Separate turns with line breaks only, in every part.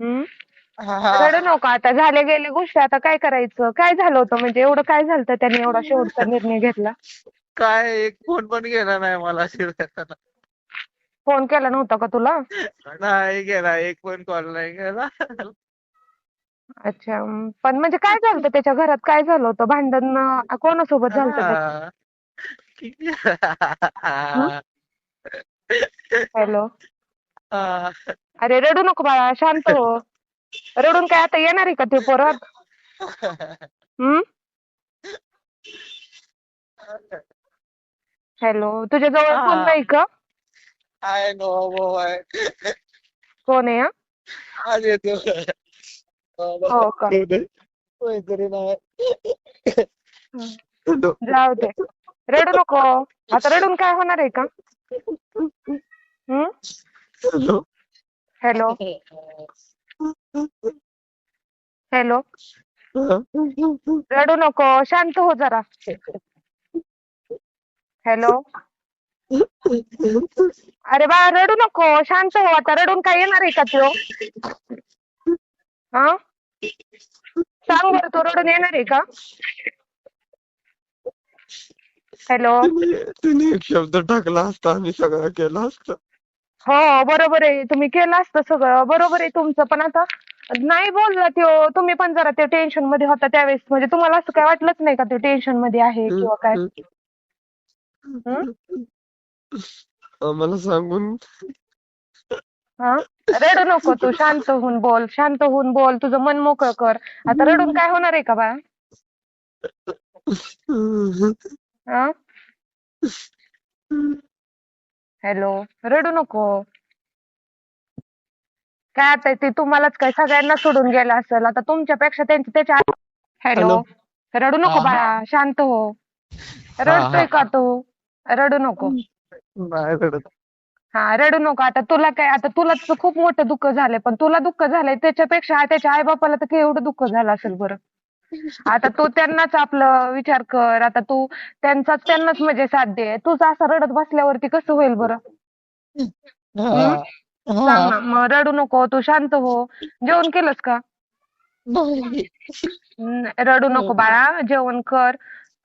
हम्म?
हा हा.
रडू नको आता. झाल्या गेल्या गोष्टी. आता काय करायचं? काय झालं होतं? म्हणजे एवढं काय झालं होतं त्याने एवढा शेवटचा निर्णय घेतला.
काय? एक फोन पण गेला नाही मला
फोन केला नव्हता का तुला?
नाही गेला. एक पण कॉल नाही गेला.
अच्छा. अं, पण म्हणजे काय झालं होतं त्याच्या घरात? काय झालं होतं? भांडण अं, कोणासोबत झालं होतं त्याचं?
हा. किती-
हॅलो.
हा.
अरे रडू नको बाळा शांत हो. रडून काय आता येणार आहे का ते परत हम्म? हॅलो तुझ्या जवळ फोन
हा.
नाही का?
आहे नो मोबाईल
कोण आहे हा?
आज येतो.
हो का?
काहीतरी नाही.
जाऊ दे. रडू नको. आता रडून काय होणार आहे का? हॅलो. हॅलो. रडू नको शांत हो जरा. हॅलो. अरे बाळा रडू नको शांत हो. आता रडून काय येणार आहे का तो हा? सांग बरं तो रडून येणार आहे का? हॅलो.
तिने एक शब्द टाकला असता आणि सगळं केलं असतं.
हो बरोबर आहे. तुम्ही केलं असतं सगळं. बरोबर आहे तुमचं. पण आता नाही बोलला त्यो तुम्ही पण जरा ते टेन्शनमध्ये होता त्यावेळेस. म्हणजे तुम्हाला असं काय वाटलंच नाही का ते टेन्शनमध्ये आहे किंवा काय?
आम्हाला सांगून.
हा? रडू नको तू. शांत होऊन बोल. शांत होऊन बोल. तुझं मन मोकळं कर. आता रडून काय होणार आहे का बाळा हा. हॅलो रडू नको. काय आता ते तुम्हालाच काय सगळ्यांना सोडून गेला असेल. आता तुमच्यापेक्षा त्यांचे त्याच्या हॅलो. रडू नको. बाळा शांत हो. रडतोय का तू? रडू नको.
नाही रडत.
हा रडू नको. आता तुला काय आता तुला तर खूप मोठं दुःख झालंय पण तुला दुःख झालंय त्याच्यापेक्षा त्याच्या आई बापाला तर केवढं दुःख झालं असेल बरं. आता तू त्यांनाच आपलं विचार कर. आता तू त्यांचाच त्यांनाच म्हणजे साथ दे. तुझं असं रडत बसल्यावरती कसं होईल बरं?
हा.
सांग ना. मग रडू नको. तू शांत हो. जेवण केलंस का. न- रडू नको बाळा. जेवण कर.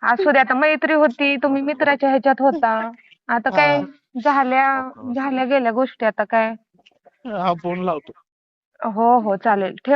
असू दे. आता मैत्री होती. तुम्ही मित्राच्या ह्याच्यात होता. आता काय झाल्या झाल्या गेल्या गोष्टी. आता काय?
हा फोन लावतो.
हो हो. चालेल. ठेव.